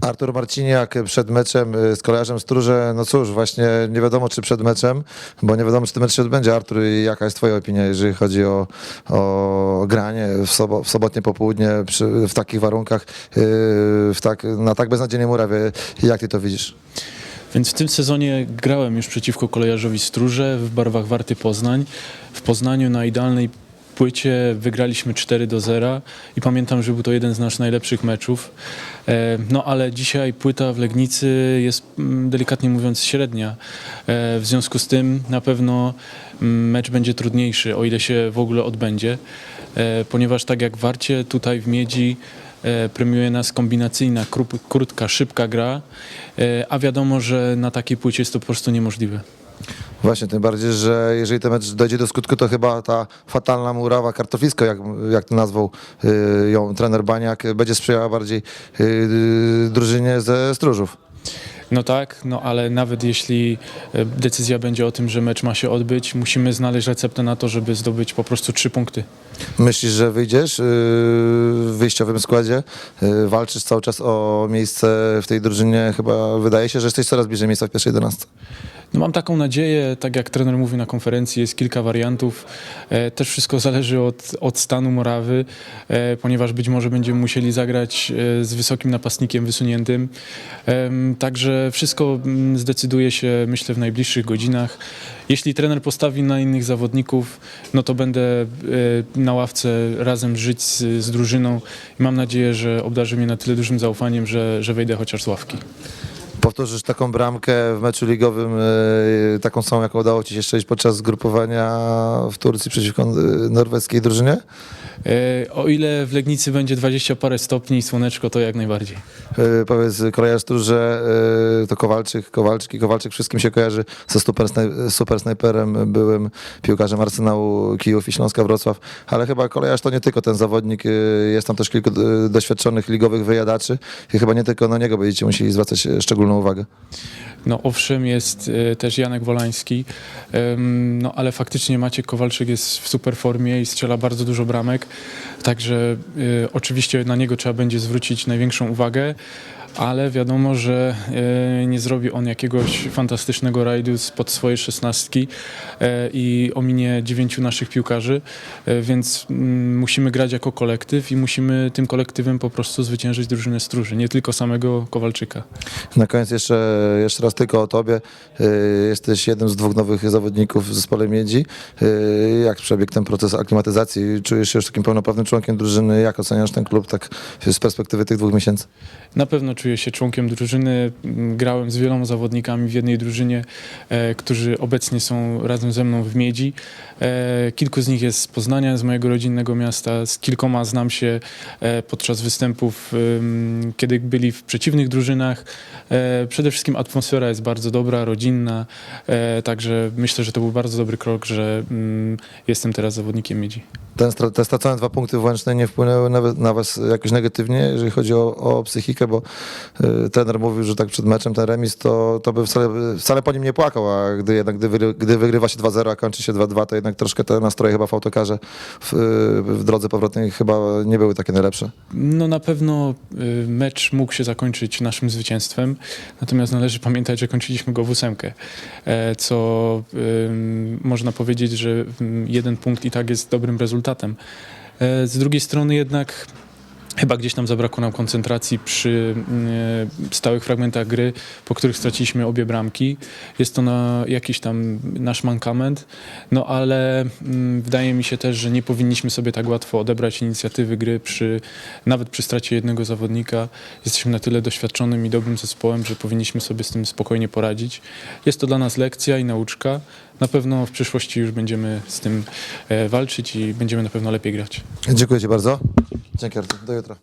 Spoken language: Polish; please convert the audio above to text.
Artur Marciniak przed meczem y, z kolejarzem Stróże, no cóż, właśnie nie wiadomo czy przed meczem, bo nie wiadomo czy ten mecz się odbędzie. Artur, jaka jest twoja opinia, jeżeli chodzi o, o granie w, sobo, w sobotnie popołudnie przy, w takich warunkach, yy, w tak, na tak beznadziejnej murawie, jak ty to widzisz? Więc w tym sezonie grałem już przeciwko kolejarzowi Stróże w barwach Warty Poznań. W Poznaniu na idealnej płycie wygraliśmy 4 do 0 i pamiętam, że był to jeden z naszych najlepszych meczów. E, No ale dzisiaj płyta w Legnicy jest mm, delikatnie mówiąc średnia. E, W związku z tym na pewno mm, mecz będzie trudniejszy, o ile się w ogóle odbędzie, E, ponieważ tak jak Warcie, tutaj w Miedzi premiuje nas kombinacyjna, krótka, szybka gra, a wiadomo, że na takiej płycie jest to po prostu niemożliwe. Właśnie, tym bardziej, że jeżeli ten mecz dojdzie do skutku, to chyba ta fatalna murawa, kartofisko, jak, jak to nazwał yy, ją trener Baniak, będzie sprzyjała bardziej yy, drużynie ze Stróżów. No tak, no ale nawet jeśli e, decyzja będzie o tym, że mecz ma się odbyć, musimy znaleźć receptę na to, żeby zdobyć po prostu trzy punkty. Myślisz, że wyjdziesz yy, w wyjściowym składzie? Yy, walczysz cały czas o miejsce w tej drużynie. Chyba wydaje się, że jesteś coraz bliżej miejsca w pierwszej 11. No mam taką nadzieję, tak jak trener mówił na konferencji, jest kilka wariantów. E, też wszystko zależy od, od stanu Morawy, e, ponieważ być może będziemy musieli zagrać e, z wysokim napastnikiem wysuniętym. Także wszystko mm, zdecyduje się, myślę, w najbliższych godzinach. Jeśli trener postawi na innych zawodników, no to będę e, na ławce razem żyć z, z drużyną i mam nadzieję, że obdarzy mnie na tyle dużym zaufaniem, że, że wejdę chociaż z ławki. Powtórzysz taką bramkę w meczu ligowym, yy, taką samą, jaką udało ci się strzelić podczas zgrupowania w Turcji przeciwko yy, norweskiej drużynie? E, O ile w Legnicy będzie 20 parę stopni i słoneczko, to jak najbardziej. Yy, powiedz, kolejarz że yy, to Kowalczyk, Kowalczyk Kowalczyk wszystkim się kojarzy ze super, super snajperem, byłym piłkarzem Arsenału Kijów i Śląska Wrocław, ale chyba kolejarz to nie tylko ten zawodnik, jest tam też kilku doświadczonych ligowych wyjadaczy i chyba nie tylko na niego będziecie musieli zwracać szczególną uwagę. No owszem, jest e, też Janek Wolański, no ale faktycznie Maciek Kowalczyk jest w super formie i strzela bardzo dużo bramek, także e, oczywiście na niego trzeba będzie zwrócić największą uwagę, ale wiadomo, że e, nie zrobi on jakiegoś fantastycznego rajdu spod swojej szesnastki e, i ominie dziewięciu naszych piłkarzy, e, więc mm, musimy grać jako kolektyw i musimy tym kolektywem po prostu zwyciężyć drużynę stróży, nie tylko samego Kowalczyka. Na koniec jeszcze, jeszcze raz tylko o tobie. Jesteś jednym z dwóch nowych zawodników w zespole Miedzi. Jak przebiegł ten proces aklimatyzacji? Czujesz się już takim pełnoprawnym członkiem drużyny? Jak oceniasz ten klub tak z perspektywy tych dwóch miesięcy? Na pewno czuję się członkiem drużyny. M, Grałem z wieloma zawodnikami w jednej drużynie, e, którzy obecnie są razem ze mną w Miedzi. E, kilku z nich jest z Poznania, z mojego rodzinnego miasta. Z kilkoma znam się e, podczas występów, kiedy byli w przeciwnych drużynach. Przede wszystkim atmosfera jest bardzo dobra, rodzinna, także myślę, że to był bardzo dobry krok, że mm, jestem teraz zawodnikiem Miedzi. Ten, te stracone dwa punkty w Łęcznej nie wpłynęły nawet na was jakoś negatywnie, jeżeli chodzi o, o psychikę, bo trener mówił, że tak przed meczem ten remis, to, to by wcale, wcale po nim nie płakał, a gdy jednak gdy, gdy wygrywa się 2-0, a kończy się 2-2, to jednak troszkę te nastroje chyba w autokarze w, w drodze powrotnej chyba nie były takie najlepsze. No na pewno y, mecz mógł się zakończyć naszym zwycięstwem, natomiast należy pamiętać, że kończyliśmy go w ósemkę, e, co ym, można powiedzieć, że ym, jeden punkt i tak jest dobrym rezultatem. E, Z drugiej strony jednak chyba gdzieś tam zabrakło nam koncentracji przy y, stałych fragmentach gry, po których straciliśmy obie bramki. Jest to na jakiś tam nasz mankament, no ale mm, wydaje mi się też, że nie powinniśmy sobie tak łatwo odebrać inicjatywy gry przy, nawet przy stracie jednego zawodnika. Jesteśmy na tyle doświadczonym i dobrym zespołem, że powinniśmy sobie z tym spokojnie poradzić. Jest to dla nas lekcja i nauczka. Na pewno w przyszłości już będziemy z tym e, walczyć i będziemy na pewno lepiej grać. Dziękuję ci bardzo. Dzięki Artur. Do jutra.